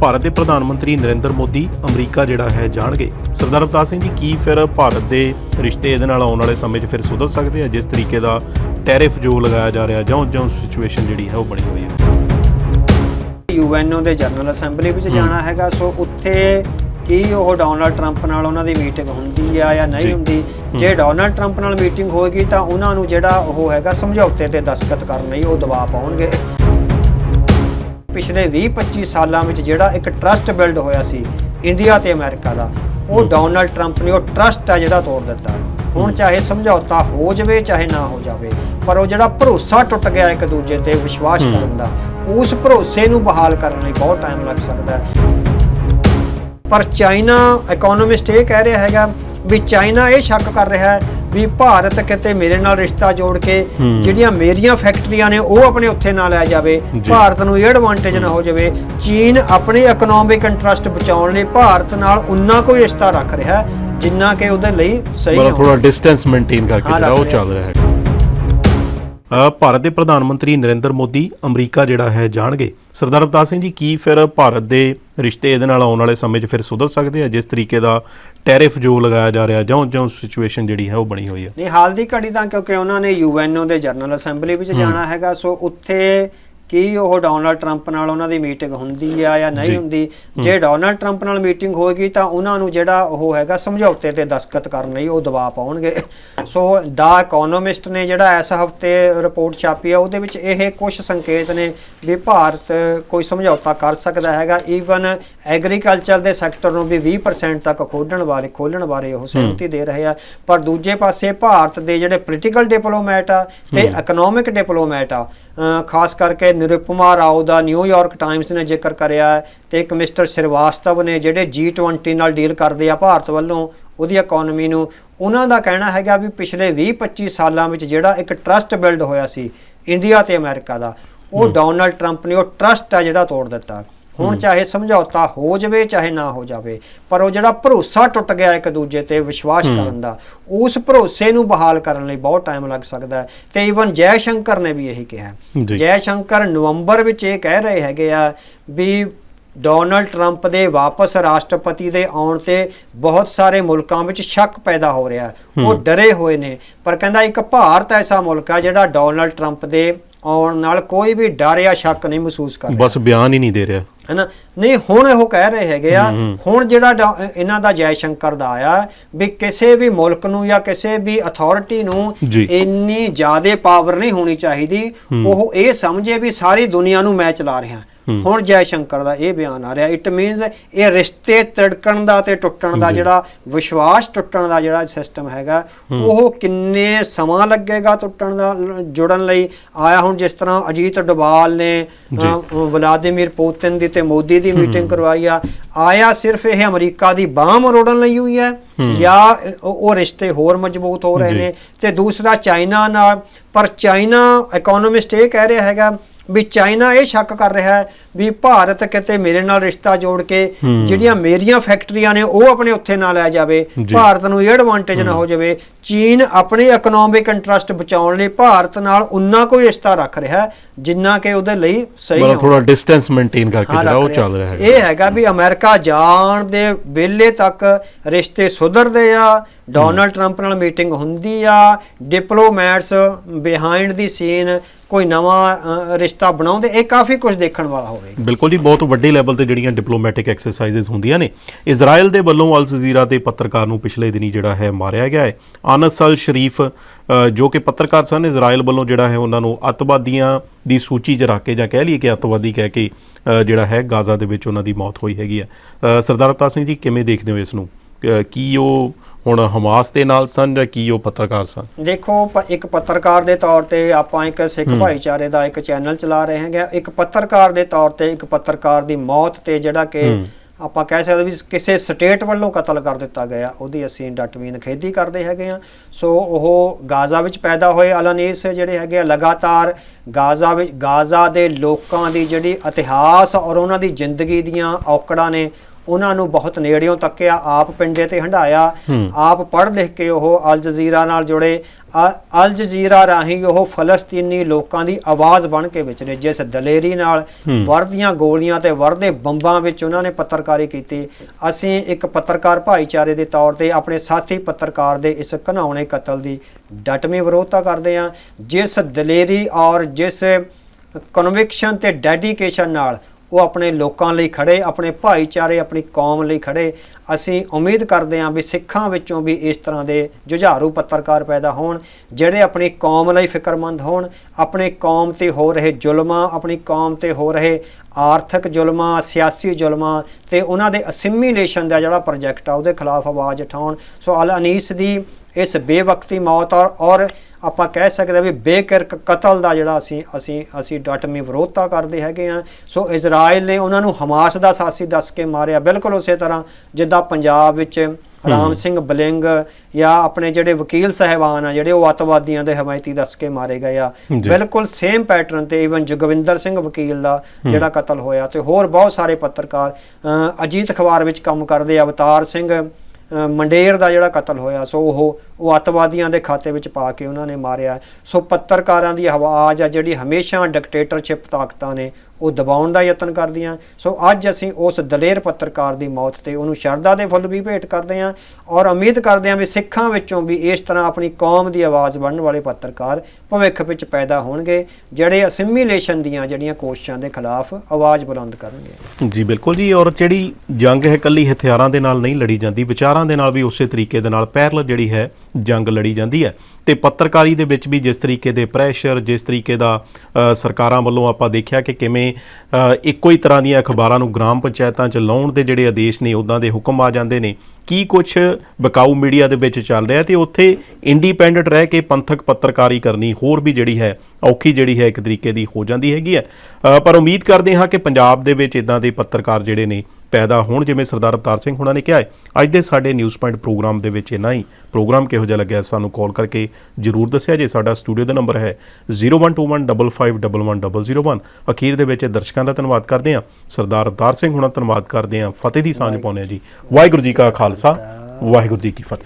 ਭਾਰਤ ਦੇ ਪ੍ਰਧਾਨ ਮੰਤਰੀ ਨਰਿੰਦਰ ਮੋਦੀ ਅਮਰੀਕਾ ਜਿਹੜਾ ਹੈ ਜਾਣਗੇ। ਸਰਦਾਰ ਅਵਤਾਰ ਸਿੰਘ ਜੀ ਕੀ ਫਿਰ ਭਾਰਤ ਦੇ ਰਿਸ਼ਤੇ ਇਹਦੇ ਨਾਲ ਆਉਣ ਵਾਲੇ ਸਮੇਂ 'ਚ ਫਿਰ ਸੁਧਰ ਸਕਦੇ ਆ? ਜਿਸ ਤਰੀਕੇ ਦਾ ਟੈਰਿਫ ਜੋ ਲਗਾਇਆ ਜਾ ਰਿਹਾ ਜਾਂ ਜਾਂ ਸਿਚੁਏਸ਼ਨ ਜਿਹੜੀ ਹੈ ਉਹ ਬਣੀ ਹੋਈ ਹੈ? ਯੂਐਨਓ ਦੇ ਜਨਰਲ ਅਸੈਂਬਲੀ ਵਿੱਚ। ਜਾਣਾ ਹੈਗਾ ਸੋ ਉੱਥੇ ਕੀ ਉਹ ਡੋਨਾਲਡ ਟਰੰਪ ਨਾਲ ਉਹਨਾਂ ਦੀ ਮੀਟਿੰਗ ਹੁੰਦੀ ਆ ਜੀ। ਨਹੀਂ ਹੁੰਦੀ? ਜੇ ਡੋਨਾਲਡ ਟਰੰਪ ਨਾਲ ਮੀਟਿੰਗ ਹੋਏਗੀ ਤਾਂ ਉਹਨਾਂ ਨੂੰ ਜਿਹੜਾ ਉਹ ਹੈਗਾ ਸਮਝੌਤੇ ਤੇ ਦਸਤਖਤ ਕਰਨ ਲਈ ਉਹ ਦਬਾਅ ਪਾਉਣਗੇ। ਪਿਛਲੇ 20-25 ਸਾਲਾਂ ਵਿੱਚ ਜਿਹੜਾ ਇੱਕ ਟਰਸਟ ਬਿਲਡ ਹੋਇਆ ਸੀ ਇੰਡੀਆ ਤੇ ਅਮਰੀਕਾ ਦਾ ਉਹ। ਡੋਨਾਲਡ ਟਰੰਪ ਨੇ ਉਹ ਟਰਸਟ ਆ ਜਿਹੜਾ ਤੋੜ ਦਿੱਤਾ ਹੁਣ। ਚਾਹੇ ਸਮਝੌਤਾ ਹੋ ਜਾਵੇ ਚਾਹੇ ਨਾ ਹੋ ਜਾਵੇ ਪਰ ਉਹ ਜਿਹੜਾ ਭਰੋਸਾ ਟੁੱਟ ਗਿਆ ਇੱਕ ਦੂਜੇ ਤੇ ਵਿਸ਼ਵਾਸ। ਕਰਨ ਦਾ ਉਸ ਭਰੋਸੇ ਨੂੰ ਬਹਾਲ ਕਰਨ ਲਈ ਬਹੁਤ ਟਾਈਮ ਲੱਗ ਸਕਦਾ ਹੈ ਪਰ ਚਾਈਨਾ ਇਕਨੋਮਿਸਟ ਇਹ ਕਹਿ ਰਿਹਾ ਹੈਗਾ ਵੀ ਚਾਈਨਾ ਇਹ ਸ਼ੱਕ ਕਰ ਰਿਹਾ ਹੈ ਵੀ ਭਾਰਤ ਕਿਤੇ ਮੇਰੇ ਨਾਲ ਰਿਸ਼ਤਾ ਜੋੜ ਕੇ। ਜਿਹੜੀਆਂ ਮੇਰੀਆਂ ਫੈਕਟਰੀਆਂ ਨੇ ਉਹ ਆਪਣੇ ਉੱਥੇ ਨਾ ਲੈ ਜਾਵੇ। ਭਾਰਤ ਨੂੰ ਇਹ ਐਡਵਾਂਟੇਜ ਨਾ ਹੋ ਜਾਵੇ ਚੀਨ ਆਪਣੀ ਇਕਨੋਮਿਕ ਇੰਟਰਸਟ ਬਚਾਉਣ ਲਈ ਭਾਰਤ ਨਾਲ ਉਨਾ ਕੋਈ ਰਿਸ਼ਤਾ ਰੱਖ ਰਿਹਾ ਹੈ ਜਿੰਨਾ ਕਿ ਉਹਦੇ ਲਈ ਸਹੀ ਹੋਵੇ। ਥੋੜਾ ਡਿਸਟੈਂਸ ਮੇਨਟੇਨ ਕਰਕੇ ਹਾਂ, ਜਿਹੜਾ ਉਹ ਚੱਲ ਰਿਹਾ ਹੈ ਭਾਰਤ ਦੇ ਪ੍ਰਧਾਨ ਮੰਤਰੀ ਨਰਿੰਦਰ ਮੋਦੀ ਅਮਰੀਕਾ ਜਿਹੜਾ ਹੈ ਜਾਣਗੇ। ਸਰਦਾਰ ਅਵਤਾਰ ਸਿੰਘ ਜੀ ਕੀ ਫਿਰ ਭਾਰਤ ਦੇ ਰਿਸ਼ਤੇ ਇਹਦੇ ਨਾਲ ਆਉਣ ਵਾਲੇ ਸਮੇਂ 'ਚ ਫਿਰ ਸੁਧਰ ਸਕਦੇ ਆ? ਜਿਸ ਤਰੀਕੇ ਦਾ ਟੈਰਿਫ ਜੋ ਲਗਾਇਆ ਜਾ ਰਿਹਾ ਜਾਂ ਜਾਂ ਸਿਚੁਏਸ਼ਨ ਜਿਹੜੀ ਹੈ ਉਹ ਬਣੀ ਹੋਈ ਹੈ? ਨਹੀਂ ਹਾਲ ਦੀ ਘੜੀ ਤਾਂ ਕਿਉਂਕਿ ਉਹਨਾਂ ਨੇ ਯੂਐਨਓ ਦੇ ਜਨਰਲ ਅਸੈਂਬਲੀ ਵਿੱਚ। ਜਾਣਾ ਹੈਗਾ ਸੋ ਉੱਥੇ ਕੀ ਉਹ ਡੋਨਾਲਡ ਟਰੰਪ ਨਾਲ ਉਹਨਾਂ ਦੀ ਮੀਟਿੰਗ ਹੁੰਦੀ ਆ ਜਾਂ। ਨਹੀਂ ਹੁੰਦੀ। ਜੇ ਡੋਨਾਲਡ ਟਰੰਪ ਨਾਲ ਮੀਟਿੰਗ ਹੋਏਗੀ ਤਾਂ ਉਹਨਾਂ ਨੂੰ ਜਿਹੜਾ ਉਹ ਹੈਗਾ ਸਮਝੌਤੇ ਤੇ ਦਸਤਖਤ ਕਰਨ ਲਈ ਉਹ ਦਬਾਅ ਪਾਉਣਗੇ ਸੋ ਦਾ ਇਕਨੋਮਿਸਟ ਨੇ ਜਿਹੜਾ ਇਸ ਹਫ਼ਤੇ ਰਿਪੋਰਟ ਛਾਪੀ ਆ ਉਹਦੇ ਵਿੱਚ ਇਹ ਕੁਝ ਸੰਕੇਤ ਨੇ ਵੀ ਭਾਰਤ ਕੋਈ ਸਮਝੌਤਾ ਕਰ ਸਕਦਾ ਹੈਗਾ ਈਵਨ ਐਗਰੀਕਲਚਰ ਦੇ ਸੈਕਟਰ ਨੂੰ ਵੀ 20% ਤੱਕ ਖੋਲਣ ਬਾਰੇ ਖੋਲਣ ਬਾਰੇ ਉਹ ਸਹਿਮਤੀ ਦੇ ਰਹੇ ਆ ਪਰ ਦੂਜੇ ਪਾਸੇ ਭਾਰਤ ਦੇ ਜਿਹੜੇ ਪੋਲੀਟੀਕਲ ਡਿਪਲੋਮੈਟ ਆ ਤੇ। ਇਕਨੋਮਿਕ ਡਿਪਲੋਮੈਟ ਆ ਖਾਸ ਕਰਕੇ ਨਿਰੂਪਮਾ ਰਾਓ ਦਾ ਨਿਊਯਾਰਕ ਟਾਈਮਜ਼ ਨੇ ਜ਼ਿਕਰ ਕਰਿਆ ਹੈ ਤੇ ਇੱਕ ਮਿਸਟਰ ਸ਼੍ਰੀਵਾਸਤਵ ਨੇ ਜਿਹੜੇ G20 ਨਾਲ ਡੀਲ ਕਰਦੇ ਆ ਭਾਰਤ ਵੱਲੋਂ ਉਹਦੀ ਇਕਨੋਮੀ ਨੂੰ ਉਹਨਾਂ ਦਾ ਕਹਿਣਾ ਹੈਗਾ ਵੀ ਪਿਛਲੇ 20-25 ਸਾਲਾਂ ਵਿੱਚ ਜਿਹੜਾ ਇੱਕ ਟਰਸਟ ਬਿਲਡ ਹੋਇਆ ਸੀ ਇੰਡੀਆ ਤੇ ਅਮਰੀਕਾ ਦਾ ਉਹ। ਡੋਨਾਲਡ ਟਰੰਪ ਨੇ ਉਹ ਟਰਸਟ ਆ ਜਿਹੜਾ ਤੋੜ ਦਿੱਤਾ ਹੁਣ। ਚਾਹੇ ਸਮਝੌਤਾ ਹੋ ਜਾਵੇ ਚਾਹੇ ਨਾ ਹੋ ਜਾਵੇ ਪਰ ਉਹ ਜਿਹੜਾ ਭਰੋਸਾ ਟੁੱਟ ਗਿਆ ਇੱਕ ਦੂਜੇ ਤੇ ਵਿਸ਼ਵਾਸ। ਕਰਨ ਦਾ ਉਸ ਭਰੋਸੇ ਨੂੰ ਬਹਾਲ ਕਰਨ ਲਈ ਬਹੁਤ ਟਾਈਮ ਲੱਗ ਸਕਦਾ ਹੈ ਤੇ ਈਵਨ ਜੈ ਸ਼ੰਕਰ ਨੇ ਵੀ ਇਹੀ ਕਿਹਾ। ਜੀ ਸ਼ੰਕਰ ਨਵੰਬਰ ਵਿੱਚ ਇਹ ਕਹਿ ਰਹੇ ਹੈਗੇ ਆ ਵੀ ਡੋਨਾਲਡ ਟਰੰਪ ਦੇ ਵਾਪਸ ਰਾਸ਼ਟਰਪਤੀ ਦੇ ਆਉਣ ਤੇ ਬਹੁਤ ਸਾਰੇ ਮੁਲਕਾਂ ਵਿੱਚ ਸ਼ੱਕ ਪੈਦਾ ਹੋ ਰਿਹਾ। ਉਹ। ਡਰੇ ਹੋਏ ਨੇ ਪਰ ਕਹਿੰਦਾ ਇੱਕ ਭਾਰਤ ਐਸਾ ਮੁਲਕ ਹੈ ਜਿਹੜਾ ਡੋਨਾਲਡ ਟਰੰਪ ਦੇ ਆਉਣ ਨਾਲ ਕੋਈ ਵੀ ਡਰ ਜਾਂ ਸ਼ੱਕ ਨਹੀਂ ਮਹਿਸੂਸ ਕਰ ਰਿਹਾ ਬਸ ਬਿਆਨ ਹੀ ਨਹੀਂ ਦੇ ਰਿਹਾ ਹੈਨਾ ਨਹੀਂ ਹੁਣ ਉਹ ਕਹਿ ਰਹੇ ਹੈਗੇ ਆ। ਹੁਣ ਜਿਹੜਾ ਡਾ- ਇਹਨਾਂ ਦਾ ਜੈ ਸ਼ੰਕਰ ਦਾ ਆਇਆ ਵੀ ਕਿਸੇ ਵੀ ਮੁਲਕ ਨੂੰ ਜਾਂ ਕਿਸੇ ਵੀ ਅਥਾਰਟੀ ਨੂੰ ਜੀ। ਇੰਨੀ ਜ਼ਿਆਦਾ ਪਾਵਰ ਨਹੀਂ ਹੋਣੀ ਚਾਹੀਦੀ। ਉਹ ਇਹ ਸਮਝੇ ਵੀ ਸਾਰੀ ਦੁਨੀਆ ਨੂੰ ਮੈਂ ਚਲਾ ਰਿਹਾ। ਹੁਣ ਜੈ ਸ਼ੰਕਰ ਦਾ ਇਹ ਬਿਆਨ ਆ ਰਿਹਾ ਇਟ ਮੀਨਸ ਇਹ ਰਿਸ਼ਤੇ ਤਿੜਕਣ ਦਾ ਤੇ ਟੁੱਟਣ ਦਾ। ਜਿਹੜਾ ਵਿਸ਼ਵਾਸ ਟੁੱਟਣ ਦਾ ਜਿਹੜਾ ਸਿਸਟਮ ਹੈਗਾ। ਉਹ ਕਿੰਨੇ ਸਮਾਂ ਲੱਗੇਗਾ ਟੁੱਟਣ ਦਾ ਜੁੜਨ ਲਈ ਆਇਆ ਹੁਣ ਜਿਸ ਤਰ੍ਹਾਂ ਅਜੀਤ ਡੋਭਾਲ ਨੇ ਵਲਾਦੀਮੀਰ ਪੁਤਿਨ ਦੀ ਤੇ ਮੋਦੀ ਦੀ। ਮੀਟਿੰਗ ਕਰਵਾਈ ਆ ਆਇਆ ਸਿਰਫ ਇਹ ਅਮਰੀਕਾ ਦੀ ਬਾਹ ਮਰੋੜਨ ਲਈ ਹੋਈ ਹੈ। ਜਾਂ ਉਹ ਰਿਸ਼ਤੇ ਹੋਰ ਮਜ਼ਬੂਤ ਹੋ ਰਹੇ। ਨੇ ਤੇ ਦੂਸਰਾ ਚਾਈਨਾ ਨਾਲ ਪਰ ਚਾਈਨਾ ਇਕਨੋਮਿਸਟ ਇਹ ਕਹਿ ਰਿਹਾ ਹੈਗਾ ਵੀ ਚਾਈਨਾ ਇਹ ਸ਼ੱਕ ਕਰ ਰਿਹਾ ਹੈ ਵੀ ਭਾਰਤ ਕਿਤੇ ਮੇਰੇ ਨਾਲ ਰਿਸ਼ਤਾ ਜੋੜ ਕੇ। ਜਿਹੜੀਆਂ ਮੇਰੀਆਂ ਫੈਕਟਰੀਆਂ ਨੇ ਉਹ ਆਪਣੇ ਉੱਥੇ ਨਾ ਲੈ ਜਾਵੇ। ਭਾਰਤ ਨੂੰ ਇਹ ਐਡਵਾਂਟੇਜ ਨਾ। ਹੋ ਜਾਵੇ ਚੀਨ ਆਪਣੀ ਇਕਨੋਮਿਕ ਇੰਟਰਸਟ ਬਚਾਉਣ ਲਈ ਭਾਰਤ ਨਾਲ ਉਨਾ ਕੋਈ ਰਿਸ਼ਤਾ ਰੱਖ ਰਿਹਾ ਹੈ ਜਿੰਨਾ ਕਿ ਉਹਦੇ ਲਈ ਸਹੀ ਹੋਵੇ। ਥੋੜਾ ਡਿਸਟੈਂਸ ਮੇਨਟੇਨ ਕਰਕੇ ਹਾਂ, ਜਿਹੜਾ ਉਹ ਚੱਲ ਰਿਹਾ ਹੈ ਇਹ ਹੈਗਾ ਵੀ ਅਮਰੀਕਾ ਜਾਣ ਦੇ ਵੇਲੇ ਤੱਕ ਰਿਸ਼ਤੇ ਸੁਧਰਦੇ ਆ ਡੋਨਾਲਡ ਟਰੰਪ ਨਾਲ ਮੀਟਿੰਗ ਹੁੰਦੀ ਆ ਡਿਪਲੋਮੈਟਸ ਬਿਹਾਈਂਡ ਦੀ ਸੀਨ ਕੋਈ ਨਵਾਂ ਰਿਸ਼ਤਾ ਬਣਾਉਂਦੇ ਇਹ ਕਾਫੀ ਕੁਝ ਦੇਖਣ ਵਾਲਾ ਹੋਵੇਗਾ। ਬਿਲਕੁਲ ਜੀ ਬਹੁਤ ਵੱਡੇ ਲੈਵਲ ਤੇ ਜਿਹੜੀਆਂ ਡਿਪਲੋਮੈਟਿਕ ਐਕਸਰਸਾਈਜ਼ਸ ਹੁੰਦੀਆਂ ਨੇ। ਇਜ਼ਰਾਈਲ ਦੇ ਵੱਲੋਂ ਅਲ ਜਜ਼ੀਰਾ ਦੇ ਪੱਤਰਕਾਰ ਨੂੰ ਪਿਛਲੇ ਦਿਨੀ ਜਿਹੜਾ ਹੈ ਮਾਰਿਆ ਗਿਆ ਹੈ। ਅਲ ਸ਼ਰੀਫ ਜੋ ਕਿ ਪੱਤਰਕਾਰ ਸਨ ਇਜ਼ਰਾਈਲ ਵੱਲੋਂ ਜਿਹੜਾ ਹੈ ਉਹਨਾਂ ਨੂੰ ਅੱਤਵਾਦੀਆਂ ਦੀ ਸੂਚੀ 'ਚ ਰੱਖ ਕੇ ਜਾਂ ਕਹਿ ਲਈਏ ਕਿ ਅੱਤਵਾਦੀ ਕਹਿ ਕੇ ਜਿਹੜਾ ਹੈ ਗਾਜ਼ਾ ਦੇ ਵਿੱਚ ਉਹਨਾਂ ਦੀ ਮੌਤ ਹੋਈ ਹੈਗੀ ਹੈ ਸਰਦਾਰ ਅਵਤਾਰ ਸਿੰਘ ਜੀ ਕਿਵੇਂ ਦੇਖਦੇ ਹੋ ਇਸ ਨੂੰ ਕੀ ਉਹ ਹੁਣ ਹਮਾਸ ਦੇ ਨਾਲ ਸਨ ਜਾਂ ਕੀ ਉਹ ਪੱਤਰਕਾਰ ਸਨ ਦੇਖੋ ਇੱਕ ਪੱਤਰਕਾਰ ਦੇ ਤੌਰ ਤੇ ਆਪਾਂ ਇੱਕ ਸਿੱਖ। ਭਾਈਚਾਰੇ ਦਾ ਇੱਕ ਚੈਨਲ ਚਲਾ ਰਹੇ ਹਾਂਗੇ ਇੱਕ ਪੱਤਰਕਾਰ ਦੇ ਤੌਰ ਤੇ ਇੱਕ ਪੱਤਰਕਾਰ ਦੀ ਮੌਤ ਤੇ ਜਿਹੜਾ ਕਿ। ਆਪਾਂ ਕਹਿ ਸਕਦੇ ਵੀ ਕਿਸੇ ਸਟੇਟ ਵੱਲੋਂ ਕਤਲ ਕਰ ਦਿੱਤਾ ਗਿਆ, ਉਹਦੀ ਅਸੀਂ ਡਟਵੀਂ ਨਖੇਦੀ ਕਰਦੇ ਹੈਗੇ ਆ ਸੋ ਉਹ ਗਾਜ਼ਾ ਵਿੱਚ ਪੈਦਾ ਹੋਏ ਅਲਾਨੀਸ ਜਿਹੜੇ ਹੈਗੇ ਆ, ਲਗਾਤਾਰ ਗਾਜ਼ਾ ਵਿੱਚ, ਗਾਜ਼ਾ ਦੇ ਲੋਕਾਂ ਦੀ ਜਿਹੜੀ ਇਤਿਹਾਸ ਔਰ ਉਹਨਾਂ ਦੀ ਜ਼ਿੰਦਗੀ ਦੀਆਂ ਔਕੜਾਂ ਨੇ ਉਹਨਾਂ ਨੂੰ ਬਹੁਤ ਨੇੜਿਓਂ ਤੱਕਿਆ ਆਪ ਪਿੰਡੇ ਤੇ ਹੰਡਾਇਆ ਆਪ ਪੜ੍ਹ ਲਿਖ ਕੇ ਉਹ ਅਲ ਜਜ਼ੀਰਾ ਨਾਲ ਜੁੜੇ। ਅਲ ਜਜ਼ੀਰਾ ਰਾਹੀਂ ਉਹ ਫਲਸਤੀਨੀ ਲੋਕਾਂ ਦੀ ਆਵਾਜ਼ ਬਣ ਕੇ ਵਿਚਰੇ ਜਿਸ ਦਲੇਰੀ ਨਾਲ ਵਰਦੀਆਂ ਗੋਲੀਆਂ ਤੇ ਵਰਦੇ ਬੰਬਾਂ ਵਿੱਚ ਉਹਨਾਂ ਨੇ ਪੱਤਰਕਾਰੀ ਕੀਤੀ। ਅਸੀਂ ਇੱਕ ਪੱਤਰਕਾਰ ਭਾਈਚਾਰੇ ਦੇ ਤੌਰ ਤੇ ਆਪਣੇ ਸਾਥੀ ਪੱਤਰਕਾਰ ਦੇ ਇਸ ਘਨਾਉਣੇ ਕਤਲ ਦੀ ਡਟਵੀਂ ਵਿਰੋਧਤਾ ਕਰਦੇ ਹਾਂ। ਜਿਸ ਦਲੇਰੀ ਔਰ ਜਿਸ ਕਨਵਿਕਸ਼ਨ ਤੇ ਡੈਡੀਕੇਸ਼ਨ ਨਾਲ ਉਹ ਆਪਣੇ ਲੋਕਾਂ ਲਈ ਖੜੇ, ਆਪਣੇ ਭਾਈਚਾਰੇ, ਆਪਣੀ ਕੌਮ ਲਈ ਖੜੇ। ਅਸੀਂ ਉਮੀਦ ਕਰਦੇ ਹਾਂ ਵੀ ਸਿੱਖਾਂ ਵਿੱਚੋਂ ਵੀ ਇਸ ਤਰ੍ਹਾਂ ਦੇ ਜੁਝਾਰੂ ਪੱਤਰਕਾਰ ਪੈਦਾ ਹੋਣ, ਜਿਹੜੇ ਆਪਣੀ ਕੌਮ ਲਈ ਫਿਕਰਮੰਦ ਹੋਣ, ਆਪਣੇ ਕੌਮ ਤੇ ਹੋ ਰਹੇ ਜ਼ੁਲਮਾਂ, ਆਪਣੀ ਕੌਮ ਤੇ ਹੋ ਰਹੇ ਆਰਥਿਕ ਜ਼ੁਲਮਾਂ, ਸਿਆਸੀ ਜ਼ੁਲਮਾਂ ਤੇ ਉਹਨਾਂ ਦੇ ਅਸਿਮੀਲੇਸ਼ਨ ਦਾ ਜਿਹੜਾ ਪ੍ਰੋਜੈਕਟ ਆ, ਉਹਦੇ ਖਿਲਾਫ ਆਵਾਜ਼ ਉਠਾਉਣ। ਸੋ ਅਲ ਅਨੀਸ ਦੀ ਇਸ ਬੇਵਕਤੀ ਮੌਤ ਔਰ ਔਰ ਆਪਾਂ ਕਹਿ ਸਕਦੇ ਹਾਂ ਵੀ ਬੇਕਿਰਕ ਕਤਲ ਦਾ ਜਿਹੜਾ ਅਸੀਂ ਅਸੀਂ ਅਸੀਂ ਡਟਮੀ ਵਿਰੋਧਤਾ ਕਰਦੇ ਹੈਗੇ ਆ ਸੋ ਇਜ਼ਰਾਈਲ ਨੇ ਉਹਨਾਂ ਨੂੰ ਹਮਾਸ ਦਾ ਸਾਸੀ ਦੱਸ ਕੇ ਮਾਰਿਆ ਬਿਲਕੁਲ ਉਸੇ ਤਰ੍ਹਾਂ, ਜਿੱਦਾਂ ਪੰਜਾਬ ਵਿੱਚ ਰਾਮ ਸਿੰਘ ਬਲਿੰਗ ਜਾਂ ਆਪਣੇ ਜਿਹੜੇ ਵਕੀਲ ਸਹਿਬਾਨ ਆ ਜਿਹੜੇ ਉਹ ਅੱਤਵਾਦੀਆਂ ਦੇ ਹਮਾਇਤੀ ਦੱਸ ਕੇ ਮਾਰੇ ਗਏ ਆ। ਬਿਲਕੁਲ ਸੇਮ ਪੈਟਰਨ ਤੇ ਇਵਨ ਜਗਵਿੰਦਰ ਸਿੰਘ ਵਕੀਲ ਦਾ ਜਿਹੜਾ ਕਤਲ ਹੋਇਆ ਤੇ ਹੋਰ ਬਹੁਤ ਸਾਰੇ ਪੱਤਰਕਾਰ ਅਜੀਤ ਅਖਬਾਰ ਵਿੱਚ ਕੰਮ ਕਰਦੇ ਅਵਤਾਰ ਸਿੰਘ ਮੰਡੇਰ ਦਾ ਜਿਹੜਾ ਕਤਲ ਹੋਇਆ ਸੋ ਉਹ ਉਹ ਅੱਤਵਾਦੀਆਂ ਦੇ ਖਾਤੇ ਵਿੱਚ ਪਾ ਕੇ ਉਹਨਾਂ ਨੇ ਮਾਰਿਆ। ਸੋ ਪੱਤਰਕਾਰਾਂ ਦੀ ਆਵਾਜ਼ ਆ ਜਿਹੜੀ ਹਮੇਸ਼ਾ ਡਿਕਟੇਟਰਸ਼ਿਪ ਤਾਕਤਾਂ ਨੇ ਉਹ ਦਬਾਉਣ ਦਾ ਯਤਨ ਕਰਦੀਆਂ। ਸੋ ਅੱਜ ਅਸੀਂ ਉਸ ਦਲੇਰ ਪੱਤਰਕਾਰ ਦੀ ਮੌਤ ਤੇ ਉਹਨੂੰ ਸ਼ਰਧਾ ਦੇ ਫੁੱਲ ਵੀ ਭੇਟ ਕਰਦੇ ਹਾਂ ਔਰ ਉਮੀਦ ਕਰਦੇ ਹਾਂ ਵੀ ਸਿੱਖਾਂ ਵਿੱਚੋਂ ਵੀ ਇਸ ਤਰ੍ਹਾਂ ਆਪਣੀ ਕੌਮ ਦੀ ਆਵਾਜ਼ ਬਣਨ ਵਾਲੇ ਪੱਤਰਕਾਰ ਭਵਿੱਖ ਵਿੱਚ ਪੈਦਾ ਹੋਣਗੇ, ਜਿਹੜੇ ਅਸਿਮੀਲੇਸ਼ਨ ਦੀਆਂ ਜਿਹੜੀਆਂ ਕੋਸ਼ਿਸ਼ਾਂ ਦੇ ਖਿਲਾਫ ਆਵਾਜ਼ ਬੁਲੰਦ ਕਰਨਗੇ। ਜੀ, ਬਿਲਕੁਲ ਜੀ, ਔਰ ਜਿਹੜੀ ਜੰਗ ਹੈ ਕੱਲੀ ਹਥਿਆਰਾਂ ਦੇ ਨਾਲ ਨਹੀਂ ਲੜੀ ਜਾਂਦੀ, ਵਿਚਾਰਾਂ ਦੇ ਨਾਲ ਵੀ ਉਸੇ ਤਰੀਕੇ ਦੇ ਨਾਲ ਪੈਰਲ ਜਿਹੜੀ ਹੈ ਜੰਗ ਲੜੀ ਜਾਂਦੀ ਹੈ। ਤੇ ਪੱਤਰਕਾਰੀ ਦੇ ਵਿੱਚ ਵੀ ਜਿਸ ਤਰੀਕੇ ਦੇ ਪ੍ਰੈਸ਼ਰ ਜਿਸ ਤਰੀਕੇ ਦਾ ਸਰਕਾਰਾਂ ਵੱਲੋਂ ਆਪਾਂ ਦੇਖਿਆ ਕਿ ਕਿਵੇਂ ਇੱਕੋ ਹੀ ਤਰ੍ਹਾਂ ਦੀਆਂ ਅਖਬਾਰਾਂ ਨੂੰ ਗ੍ਰਾਮ ਪੰਚਾਇਤਾਂ 'ਚ ਲਾਉਣ ਦੇ ਜਿਹੜੇ ਆਦੇਸ਼ ਨੇ ਉਦਾਂ ਦੇ ਹੁਕਮ ਆ ਜਾਂਦੇ ਨੇ। ਕੀ ਕੁਝ ਬਕਾਊ ਮੀਡੀਆ ਦੇ ਵਿੱਚ ਚੱਲ ਰਿਹਾ ਤੇ ਉੱਥੇ ਇੰਡੀਪੈਂਡੈਂਟ ਰਹਿ ਕੇ ਪੰਥਕ ਪੱਤਰਕਾਰੀ ਕਰਨੀ ਹੋਰ ਵੀ ਜਿਹੜੀ ਹੈ, ਔਖੀ ਜਿਹੜੀ ਹੈ ਇੱਕ ਤਰੀਕੇ ਦੀ ਹੋ ਜਾਂਦੀ ਹੈਗੀ ਹੈ। ਪਰ ਉਮੀਦ ਕਰਦੇ ਹਾਂ ਕਿ ਪੰਜਾਬ ਦੇ ਵਿੱਚ ਇਦਾਂ ਦੇ ਪੱਤਰਕਾਰ ਜਿਹੜੇ ਨੇ ਪੈਦਾ ਹੋਣ ਜਿਵੇਂ ਸਰਦਾਰ ਅਵਤਾਰ ਸਿੰਘ ਹੁਣਾਂ ਨੇ ਕਿਹਾ ਹੈ। ਅੱਜ ਦੇ ਸਾਡੇ ਨਿਊਜ਼ ਪੁਆਇੰਟ ਪ੍ਰੋਗਰਾਮ ਦੇ ਵਿੱਚ ਇੰਨਾ ਹੀ। ਪ੍ਰੋਗਰਾਮ ਕਿਹੋ ਜਿਹਾ ਲੱਗਿਆ ਸਾਨੂੰ ਕਾਲ ਕਰਕੇ ਜਰੂਰ ਦੱਸਿਆ ਜੇ ਸਾਡਾ ਸਟੂਡੀਓ ਦਾ ਨੰਬਰ ਹੈ 0121551101 ਅਖੀਰ ਦੇ ਵਿੱਚ ਦਰਸ਼ਕਾਂ ਦਾ ਧੰਨਵਾਦ ਕਰਦੇ ਹਾਂ। ਸਰਦਾਰ ਅਵਤਾਰ ਸਿੰਘ ਹੁਣਾਂ ਧੰਨਵਾਦ ਕਰਦੇ ਹਾਂ। ਫਤਿਹ ਦੀ ਸਾਂਝ ਪਾਉਂਦੇ ਹਾਂ ਜੀ। ਵਾਹਿਗੁਰੂ ਜੀ ਕਾ ਖਾਲਸਾ। ਵਾਹਿਗੁਰੂ ਜੀ ਕੀ ਫਤਿਹ।